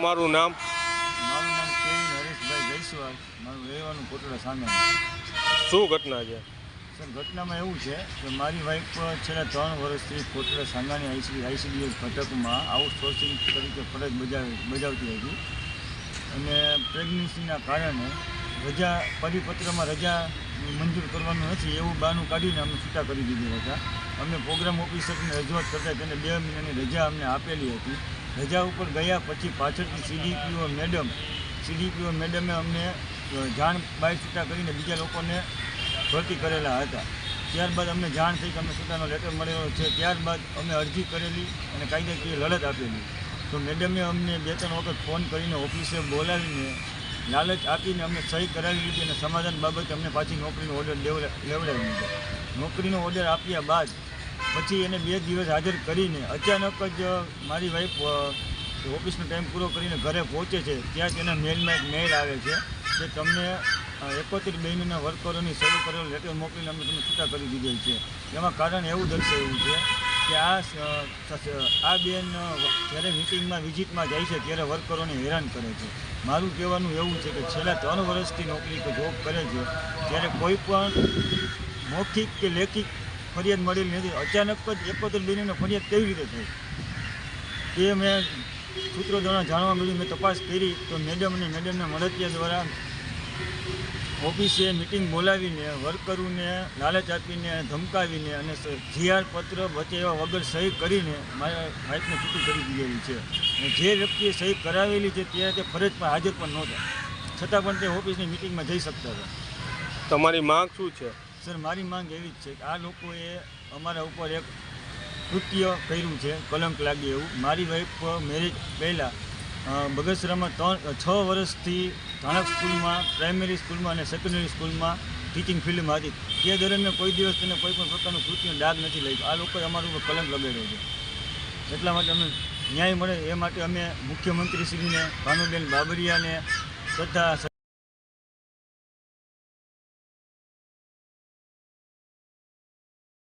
મારું નામ? મારું નામ કેવી હરીશભાઈ જયસ્વાલ. મારું રહેવાનું કોટડા સામે. શું ઘટના છે? સર ઘટનામાં એવું છે કે મારી વાઈફ છેલ્લા ત્રણ વર્ષથી કોટડા સાંગાની આઈસી આઈસીડીએસ ઘટકમાં આઉટસોર્સિંગ તરીકે ફરજ બજાવી બજાવતી હતી. અને પ્રેગ્નન્સીના કારણે રજા પરિપત્રમાં રજા મંજૂર કરવાનું નથી એવું બહાનું કાઢીને અમે છૂટા કરી દીધા હતા. અમે પ્રોગ્રામ ઓફિસરને રજૂઆત કરતાં તેને બે મહિનાની રજા અમને આપેલી હતી. રજા ઉપર ગયા પછી પાછળથી સીડીપીઓ મેડમ, સીડીપીઓ મેડમે અમને જાણ બાય છૂટા કરીને બીજા લોકોને ભરતી કરેલા હતા. ત્યારબાદ અમને જાણ થઈ કે અમને છૂટાનો લેટર મળેલો છે. ત્યારબાદ અમે અરજી કરેલી અને કાયદાકીય લડત આપેલી. તો મેડમે અમને બે ત્રણ વખત ફોન કરીને ઓફિસે બોલાવીને લાલચ આપીને અમને સહી કરાવી લીધી અને સમાધાન બાબતે અમને પાછી નોકરીનો ઓર્ડર લેવડાવી દીધો. નોકરીનો ઓર્ડર આપ્યા બાદ પછી એને બે દિવસ હાજર કરીને અચાનક જ મારી વાઈફ ઓફિસનો ટાઈમ પૂરો કરીને ઘરે પહોંચે છે. ત્યાં તેના મેલમાં એક મેલ આવે છે કે તમને એકોતેર બહેનોના વર્કરોની શરૂ કરેલો લેટર મોકલીને અમે તમે છૂટા કરી દીધેલ છે. એમાં કારણ એવું દર્શાવ્યું છે કે આ આ બેન જ્યારે મિટિંગમાં વિઝિટમાં જાય છે ત્યારે વર્કરોને હેરાન કરે છે. મારું કહેવાનું એવું છે કે છેલ્લા ત્રણ વર્ષથી નોકરી કે જોબ કરે છે, ત્યારે કોઈ પણ મૌખિક કે લેખિત ફરિયાદ મળેલી નથી. અચાનક જ એકોતેર બહેનોને ફરિયાદ કેવી રીતે થઈ? તે મેં સૂત્રો દ્વારા જાણવા મળ્યું. મેં તપાસ કરી તો મેડમ અને મેડમના મળતિયા દ્વારા ઓફિસે મિટિંગ બોલાવીને, વર્કરોને લાલચ આપીને, ધમકાવીને અને જીઆર પત્ર બચેવા વગર સહી કરીને મારા વાઇફને છૂટી કરી દીધેલી છે. અને જે વ્યક્તિએ સહી કરાવેલી છે ત્યારે તે ફરજ પર હાજર પણ નહોતા. છતાં પણ તે ઓફિસની મિટિંગમાં જઈ શકતા હતા. તમારી માંગ શું છે? સર, મારી માંગ એવી જ છે કે આ લોકોએ અમારા ઉપર એક કૃત્ય કર્યું છે, કલંક લાગે એવું. મારી વાઈફ મેરેજ પહેલાં બગસરામાં ત્રણ છ વર્ષથી ધાણક સ્કૂલમાં પ્રાઇમરી સ્કૂલમાં અને સેકન્ડરી સ્કૂલમાં ટીચિંગ ફિલ્ડમાં હતી. તે દરમિયાન કોઈ દિવસ તેને કોઈ પણ પ્રકારનું કૃત્યનો ડાગ નથી લઈ આ લોકોએ અમારા ઉપર કલંક લગાડ્યો છે. એટલા માટે અમે ન્યાય મળે એ માટે અમે મુખ્યમંત્રીશ્રીને ભાનુબેન બાબરિયાને તથા